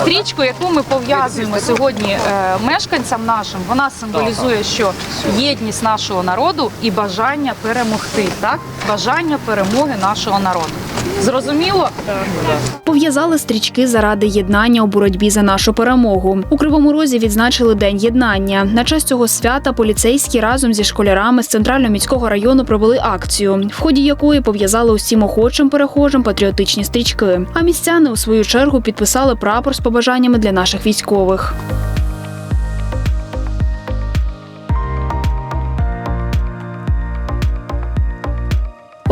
Стрічку, яку ми пов'язуємо сьогодні е, мешканцям нашим, вона символізує, що єдність нашого народу і бажання перемогти, так? Бажання перемоги нашого народу. Зрозуміло? Пов'язали стрічки заради єднання у боротьбі за нашу перемогу. У Кривому Розі відзначили День єднання. На честь цього свята поліцейські разом зі школярами з центрального міського району провели акцію, в ході якої пов'язали усім охочим перехожим патріотичні стрічки. А містяни у свою чергу підписали прапор з побажаннями для наших військових.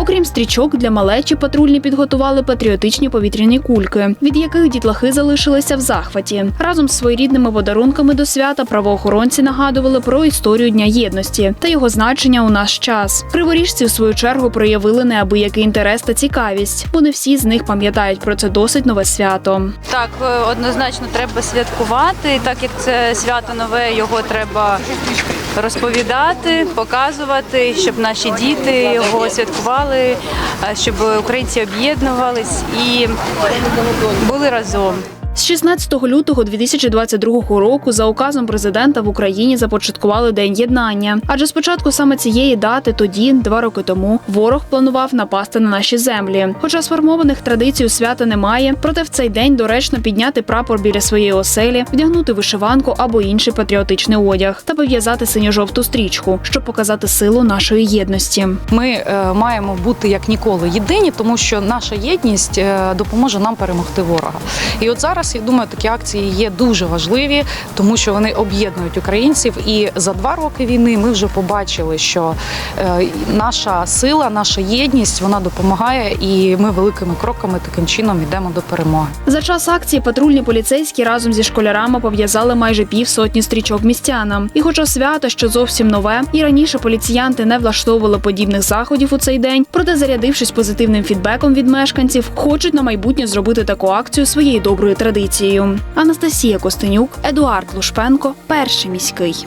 Окрім стрічок, для малечі патрульні підготували патріотичні повітряні кульки, від яких дітлахи залишилися в захваті. Разом з своєрідними подарунками до свята правоохоронці нагадували про історію Дня єдності та його значення у наш час. Криворіжці, в свою чергу, проявили неабиякий інтерес та цікавість, бо не всі з них пам'ятають про це досить нове свято. Так, е, однозначно треба святкувати. Так як це свято нове, його треба розповідати, показувати, щоб наші діти його святкували, е, щоб українці об'єднувались і були разом. З 16 лютого 2022 року за указом президента в Україні започаткували День єднання. Адже спочатку саме цієї дати, тоді, два роки тому, ворог планував напасти на наші землі. Хоча сформованих традицій у свята немає, проте в цей день доречно підняти прапор біля своєї оселі, вдягнути вишиванку або інший патріотичний одяг та пов'язати синьо-жовту стрічку, щоб показати силу нашої єдності. Ми е, маємо бути як ніколи єдині, тому що наша єдність е, допоможе нам перемогти ворога. І от зараз я думаю, такі акції є дуже важливі, тому що вони об'єднують українців. І за два роки війни ми вже побачили, що е, наша сила, наша єдність вона допомагає, і ми великими кроками таким чином йдемо до перемоги. За час акції патрульні поліцейські разом зі школярами пов'язали майже півсотні стрічок містянам. І хоча свято ще зовсім нове, і раніше поліціянти не влаштовували подібних заходів у цей день, проте зарядившись позитивним фідбеком від мешканців, хочуть на майбутнє зробити таку акцію своєю доброю традицією. Анастасія Костенюк, Едуард Лушпенко, перший міський.